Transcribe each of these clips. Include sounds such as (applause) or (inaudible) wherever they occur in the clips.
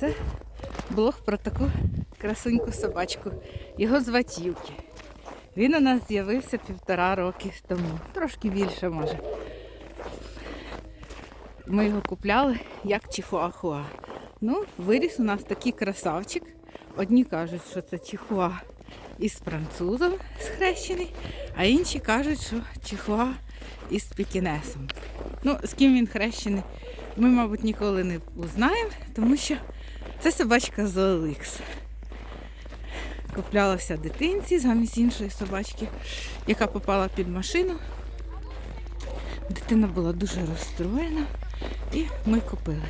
Це блог про таку красуньку собачку. Його звати Юкі. Він у нас з'явився півтора роки тому. Трошки більше може. Ми його купляли як чихуахуа. Ну, виріс у нас такий красавчик. Одні кажуть, що це чихуа із французом схрещений, а інші кажуть, що чихуа із пікінесом. Ну, з ким він хрещений, ми, мабуть, ніколи не узнаємо, тому що це собачка з OLX. Куплялася дитинці замість іншої собачки, яка попала під машину. Дитина була дуже розстроєна, і ми купили.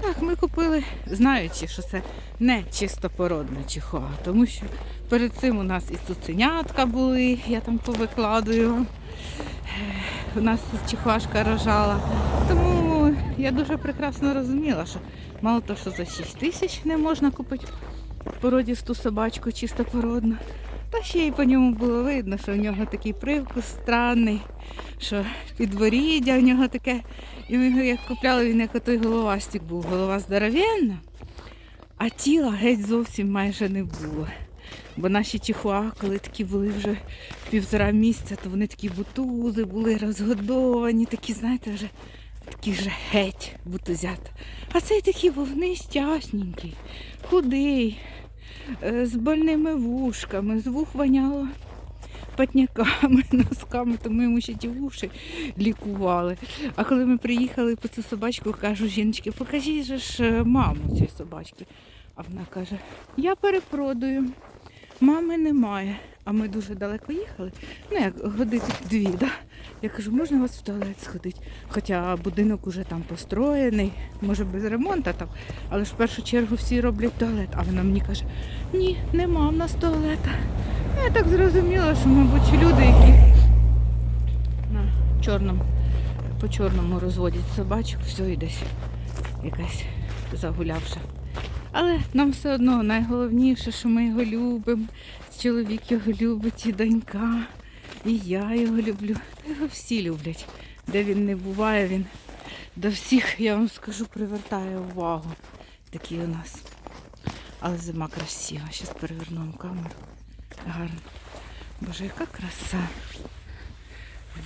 Так, ми купили, знаючи, що це не чистопородна чихуа, тому що перед цим у нас і цуценятка були, я там повикладую вам. У нас чихуашка рожала. Тому я дуже прекрасно розуміла, що мало того, що за 6 тисяч не можна купити породісту собачку чистопородну. Та ще й по ньому було видно, що в нього такий привкус странний, що підборіддя в нього таке. І ми його як купляли, він як отой головастик був. Голова здоровенна, а тіла геть зовсім майже не було. Бо наші чихуа, коли такі були вже півтора місяця, то вони такі бутузи були розгодовані, такі, знаєте, вже такі вже геть бутузята. А цей такий був нещасненький, худий, е, з больними вушками, з вух воняло патняками, (laughs) носками, то ми йому ще ті вуші лікували. А коли ми приїхали по цю собачку, кажу жіночки, покажіть же ж е, маму цієї собачки. А вона каже, я перепродаю, мами немає. А ми дуже далеко їхали. Ну, як годити дві, да? Я кажу, можна у вас в туалет сходити? Хоча будинок уже там построєний, може без ремонту там, але ж в першу чергу всі роблять туалет. А вона мені каже, ні, нема в нас туалета. Я так зрозуміла, що, мабуть, люди, які на чорному, по чорному розводять собачок, все і десь якась загулявша. Але нам все одно найголовніше, що ми його любимо. Чоловік його любить, і донька, і я його люблю. Його всі люблять. Де він не буває, він до всіх, я вам скажу, привертає увагу. Такий у нас. Але зима красива. Зараз переверну вам камеру. Гарно. Боже, яка краса.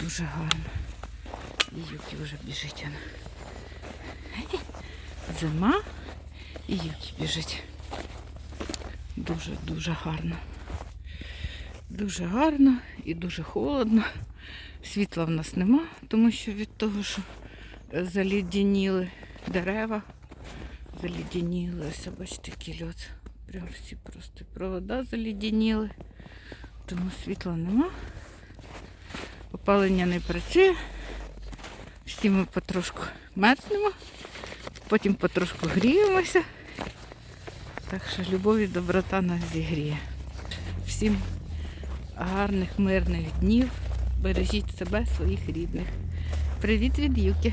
Дуже гарно. І Юкі вже біжить. Вона. Зима і Юкі біжить. Дуже-дуже гарно. Дуже гарно і дуже холодно. Світла в нас нема, тому що від того, що залідяніли дерева, залідяніли, ось бачите, який льод. Прям всі просто провода залідяніли, тому світла нема. Опалення не працює. Всі ми потрошку мерзнемо, потім потрошку гріємося. Так що любов і доброта нас зігріє. Всім гарних, мирних днів. Бережіть себе, своїх рідних. Привіт від Юки.